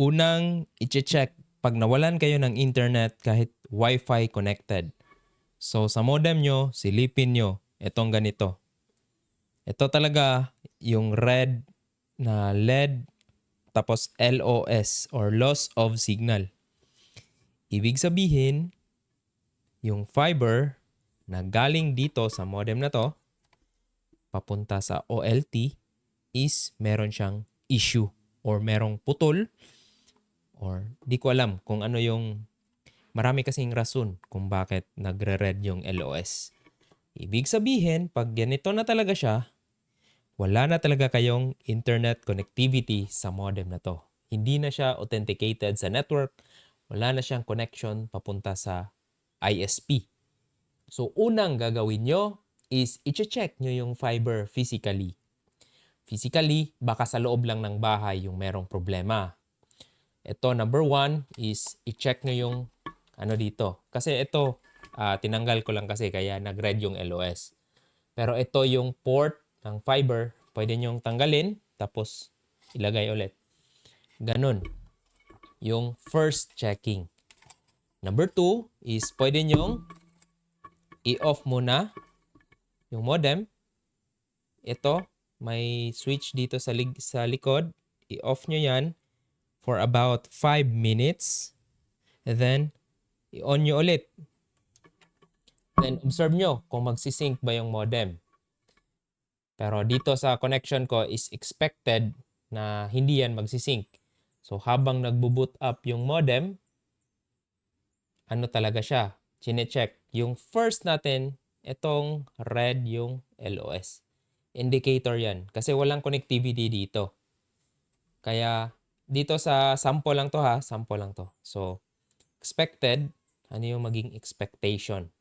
Unang i-check pag nawalan kayo ng internet kahit Wi-Fi connected. So sa modem nyo, silipin nyo itong ganito. Ito talaga yung red na LED tapos LOS or loss of signal. Ibig sabihin, yung fiber na galing dito sa modem na to papunta sa OLT is meron siyang issue or merong putol or di ko alam kung ano yung marami kasing rason kung bakit nagre-red yung LOS. Ibig sabihin, pag ganito na talaga siya, wala na talaga kayong internet connectivity sa modem na to. Hindi na siya authenticated sa network, wala na siyang connection papunta sa ISP. So unang gagawin nyo is i-check nyo yung fiber physically. Physically, baka sa loob lang ng bahay yung merong problema. Ito, number one is i-check nyo yung ano dito. Kasi ito, ah, tinanggal ko lang kasi kaya nag-red yung LOS. Pero ito yung port ng fiber, pwede nyong tanggalin tapos ilagay ulit. Ganun. Yung first checking. Number two is pwede nyong i-off muna yung modem. Ito, may switch dito sa, lig- sa likod. I-off nyo yan for about 5 minutes. And then, i-on nyo ulit. Then, observe nyo kung magsisync ba yung modem. Pero dito sa connection ko is expected na hindi yan magsisync. So, habang nagbo-boot up yung modem, ano talaga siya? Chine-check. Yung first natin, itong red yung LOS. Indicator yan. Kasi walang connectivity dito. Kaya, dito sa sample lang to ha. Sample lang to. So, expected, ano yung maging expectation?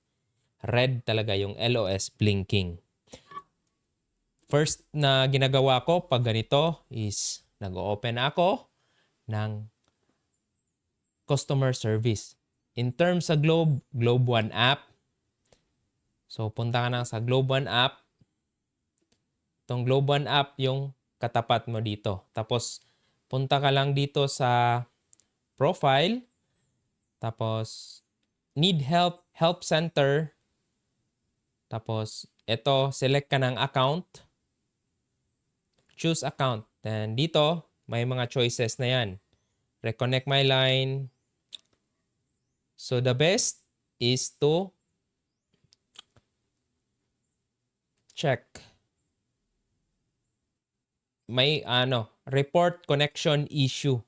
Red talaga yung LOS blinking. First na ginagawa ko pag ganito is nag-open ako ng customer service. In terms sa Globe, Globe One app. So punta ka na sa Globe One app. Itong Globe One app yung katapat mo dito. Tapos punta ka lang dito sa profile. Tapos need help, help center. Tapos ito, select ka ng account. Choose account. Then dito, may mga choices na yan. Reconnect my line. So the best is to check. May ano, report connection issue.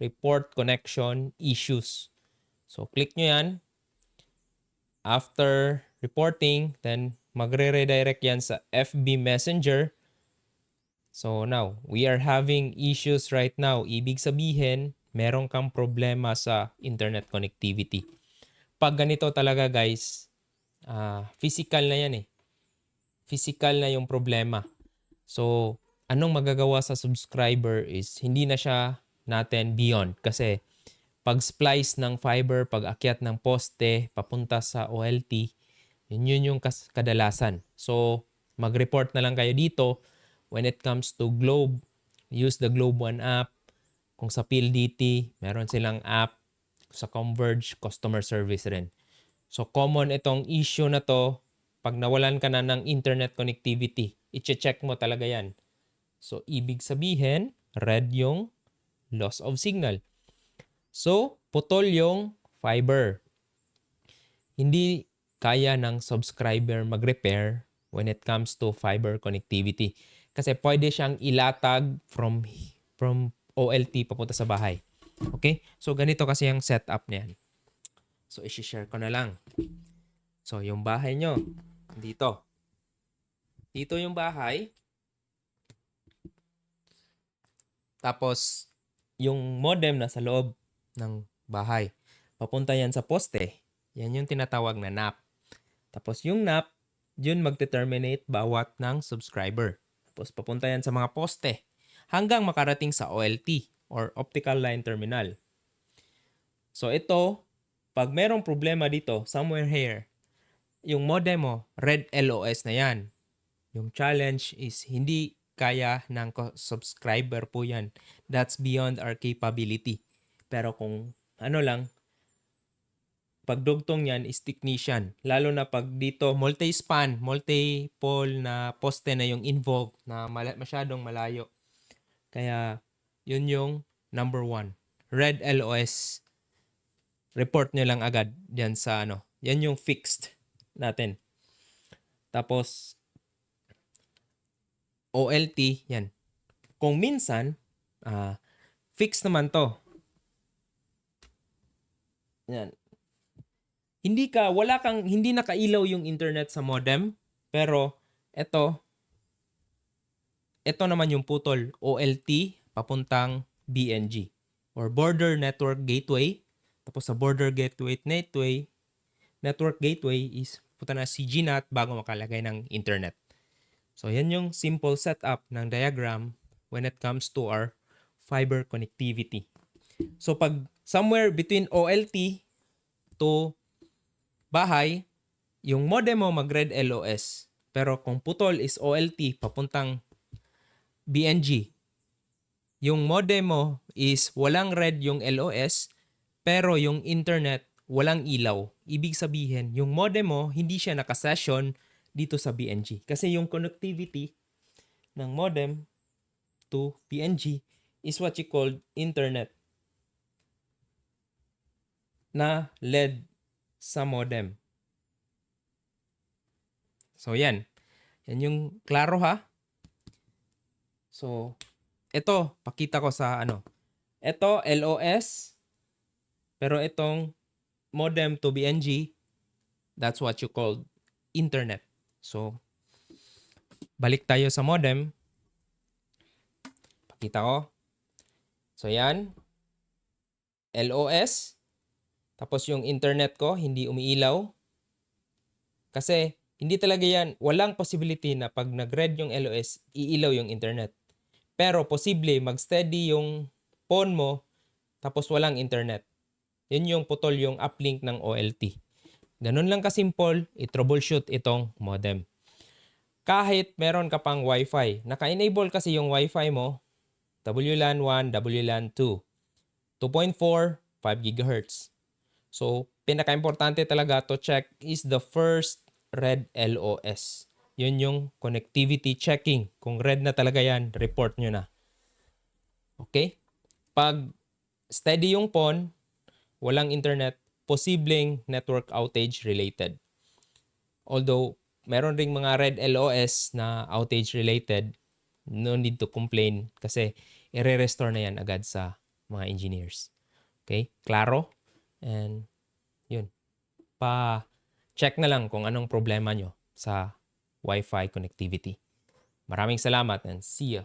Report connection issues. So click nyo yan. After reporting, then magre-redirect yan sa FB Messenger. So now, we are having issues right now. Ibig sabihin, meron kang problema sa internet connectivity. Pag ganito talaga guys, ah, physical na yan eh. Physical na yung problema. So, anong magagawa sa subscriber is hindi na siya natin beyond. Kasi pag splice ng fiber, pag akyat ng poste, papunta sa OLT, yun yun yung kadalasan. So, mag-report na lang kayo dito when it comes to Globe. Use the Globe One app. Kung sa PLDT, meron silang app. Sa Converge, customer service rin. So, common itong issue na to. Pag nawalan ka na ng internet connectivity, i-check mo talaga yan. So, ibig sabihin, red yung loss of signal. So, putol yung fiber. Hindi kaya ng subscriber mag-repair when it comes to fiber connectivity. Kasi pwede siyang ilatag from from OLT papunta sa bahay. Okay? So, ganito kasi yung setup niyan. So, isi-share ko na lang. So, yung bahay nyo, dito. Dito yung bahay. Tapos, yung modem na sa loob ng bahay. Papunta yan sa poste. Yan yung tinatawag na NAP. Tapos yung NAP, yun magte-terminate bawat ng subscriber. Tapos papunta yan sa mga poste hanggang makarating sa OLT or optical line terminal. So ito, pag merong problema dito, somewhere here, yung modem mo, red LOS na yan. Yung challenge is hindi kaya ng subscriber po yan. That's beyond our capability. Pero kung ano lang, pagdugtong yan is technician. Lalo na pag dito multi-span, multi-pole na poste na yung involved na masyadong malayo. Kaya yun yung number one. Red LOS. Report nyo lang agad dyan sa ano. Yan yung fixed natin. Tapos OLT, yan. Kung minsan, ah fixed naman to. Yan. Hindi ka, wala kang, hindi nakailaw yung internet sa modem. Pero, eto, ito naman yung putol, OLT, papuntang BNG. Or Border Network Gateway. Tapos sa Border Gateway Network, Network Gateway is punta na si GNAT bago makalagay ng internet. So, yan yung simple setup ng diagram when it comes to our fiber connectivity. So, pag somewhere between OLT to bahay, yung modem mo mag-red LOS. Pero kung putol is OLT papuntang BNG, yung modem mo is walang red yung LOS, pero yung internet walang ilaw. Ibig sabihin, yung modem mo hindi siya nakasession dito sa BNG. Kasi yung connectivity ng modem to BNG is what you call internet na led sa modem. So, yan. Yan yung klaro ha. So, ito, pakita ko sa ano. Ito, LOS. Pero itong modem to BNG, that's what you call internet. So, balik tayo sa modem. Pakita ko. So, yan. LOS. Tapos yung internet ko, hindi umiilaw. Kasi, hindi talaga yan, walang possibility na pag nag-red yung LOS, iilaw yung internet. Pero posible mag-steady yung phone mo tapos walang internet. Yun yung putol yung uplink ng OLT. Ganun lang kasimple, i-troubleshoot itong modem. Kahit meron ka pang Wi-Fi, naka-enable kasi yung Wi-Fi mo, WLAN 1, WLAN 2, 2.4, 5 GHz. So, pinaka-importante talaga to check is the first red LOS. Yun yung connectivity checking. Kung red na talaga yan, report nyo na. Okay? Pag steady yung phone, walang internet, posibleng network outage related. Although, meron ring mga red LOS na outage related, no need to complain kasi i-restore na yan agad sa mga engineers. Okay? Klaro? And yun. Pa-check na lang kung anong problema nyo sa Wi-Fi connectivity. Maraming salamat and see ya.